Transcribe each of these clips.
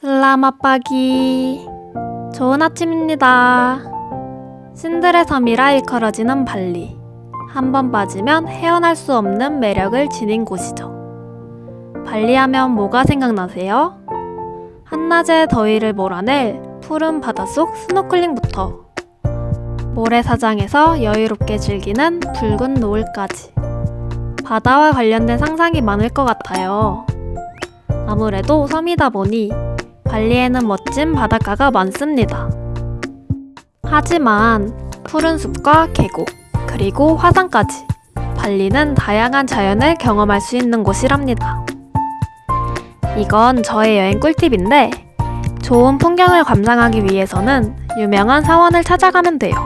슬라맛 빠기 좋은 아침입니다. 신들의 섬이라 일컬어지는 발리. 한 번 빠지면 헤어날 수 없는 매력을 지닌 곳이죠. 발리하면 뭐가 생각나세요? 한낮의 더위를 몰아낼 푸른 바닷속 스노클링부터 모래사장에서 여유롭게 즐기는 붉은 노을까지 바다와 관련된 상상이 많을 것 같아요. 아무래도 섬이다 보니 발리에는 멋진 바닷가가 많습니다. 하지만 푸른 숲과 계곡, 그리고 화산까지 발리는 다양한 자연을 경험할 수 있는 곳이랍니다. 이건 저의 여행 꿀팁인데 좋은 풍경을 감상하기 위해서는 유명한 사원을 찾아가면 돼요.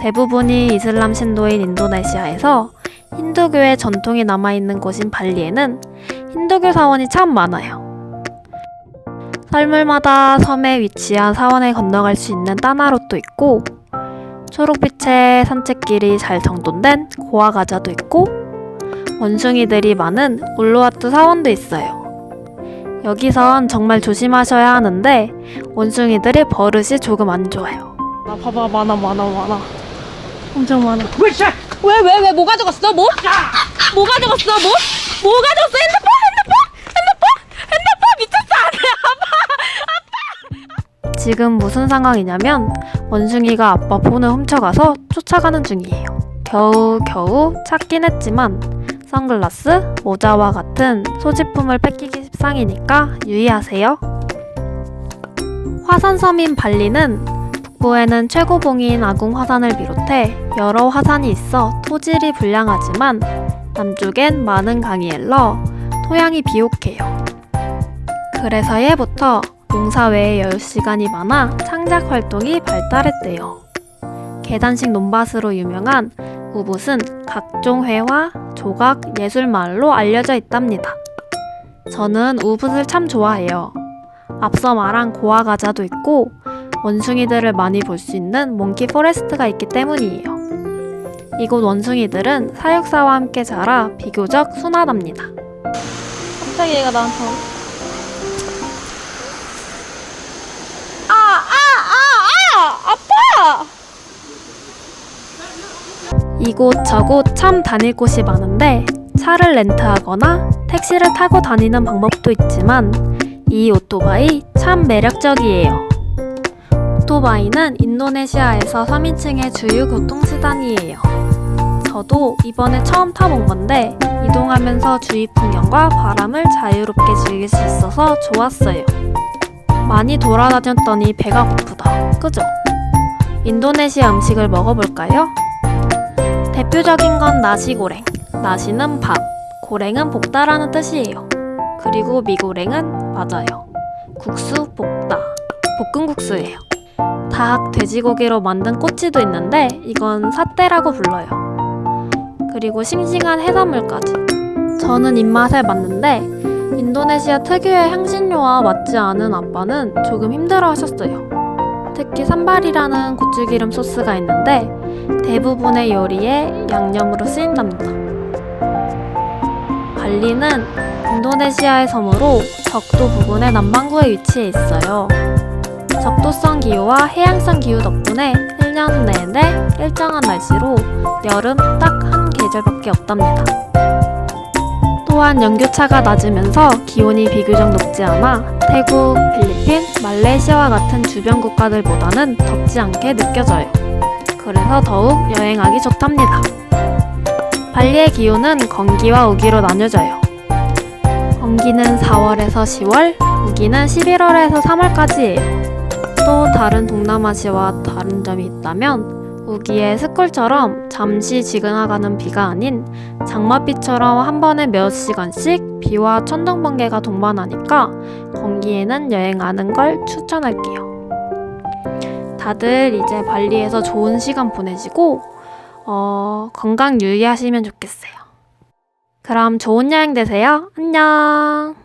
대부분이 이슬람 신도인 인도네시아에서 힌두교의 전통이 남아있는 곳인 발리에는 힌두교 사원이 참 많아요. 설물마다 섬에 위치한 사원을 건너갈 수 있는 따나롯도 있고 초록빛의 산책길이 잘 정돈된 고아가자도 있고 원숭이들이 많은 울루와트 사원도 있어요. 여기선 정말 조심하셔야 하는데 원숭이들의 버릇이 조금 안 좋아요. 아 봐봐 많아 많아 많아 엄청 많아. 왜, 왜, 왜, 뭐 가져갔어? 뭐? 뭐 가져갔어? 뭐? 뭐 가져갔어? 핸드폰, 핸드폰, 핸드폰 미쳤어. 안 돼, 아빠. 지금 무슨 상황이냐면 원숭이가 아빠 폰을 훔쳐가서 쫓아가는 중이에요. 겨우 겨우 찾긴 했지만 선글라스, 모자와 같은 소지품을 뺏기기 십상이니까 유의하세요. 화산섬인 발리는 북부에는 최고봉인 아궁 화산을 비롯해 여러 화산이 있어 토질이 불량하지만 남쪽엔 많은 강이 흘러 토양이 비옥해요. 그래서 예부터 농사 외에 여유 시간이 많아 창작 활동이 발달했대요. 계단식 논밭으로 유명한 우붓은 각종 회화, 조각, 예술 마을로 알려져 있답니다. 저는 우붓을 참 좋아해요. 앞서 말한 고아 가자도 있고 원숭이들을 많이 볼 수 있는 몽키 포레스트가 있기 때문이에요. 이곳 원숭이들은 사육사와 함께 자라 비교적 순하답니다. 갑자기 얘가 나한테 이곳 저곳 참 다닐 곳이 많은데 차를 렌트하거나 택시를 타고 다니는 방법도 있지만 이 오토바이 참 매력적이에요. 오토바이는 인도네시아에서 서민층의 주요 교통수단이에요. 저도 이번에 처음 타본 건데 이동하면서 주위 풍경과 바람을 자유롭게 즐길 수 있어서 좋았어요. 많이 돌아다녔더니 배가 고프다. 그죠? 인도네시아 음식을 먹어볼까요? 대표적인 건 나시고랭. 나시는 밥, 고랭은 볶다라는 뜻이에요. 그리고 미고랭은 맞아요. 국수 볶다. 볶음국수예요. 닭, 돼지고기로 만든 꼬치도 있는데 이건 사떼라고 불러요. 그리고 싱싱한 해산물까지. 저는 입맛에 맞는데 인도네시아 특유의 향신료와 맞지 않은 아빠는 조금 힘들어 하셨어요. 특히 산발이라는 고추기름 소스가 있는데 대부분의 요리에 양념으로 쓰인답니다. 발리는 인도네시아의 섬으로 적도 부근의 남반구에 위치해 있어요. 적도성 기후와 해양성 기후 덕분에 1년 내내 일정한 날씨로 여름 딱 한 계절밖에 없답니다. 또한 연교차가 낮으면서 기온이 비교적 높지 않아 태국, 필리핀, 말레이시아와 같은 주변 국가들보다는 덥지 않게 느껴져요. 그래서 더욱 여행하기 좋답니다. 발리의 기온은 건기와 우기로 나뉘어져요. 건기는 4월에서 10월, 우기는 11월에서 3월까지예요. 또 다른 동남아시아와 다른 점이 있다면 우기에 스콜처럼 잠시 지근하가는 비가 아닌 장맛비처럼 한 번에 몇 시간씩 비와 천둥 번개가 동반하니까 건기에는 여행 하는 걸 추천할게요. 다들 이제 발리에서 좋은 시간 보내시고 어, 건강 유의하시면 좋겠어요. 그럼 좋은 여행 되세요. 안녕.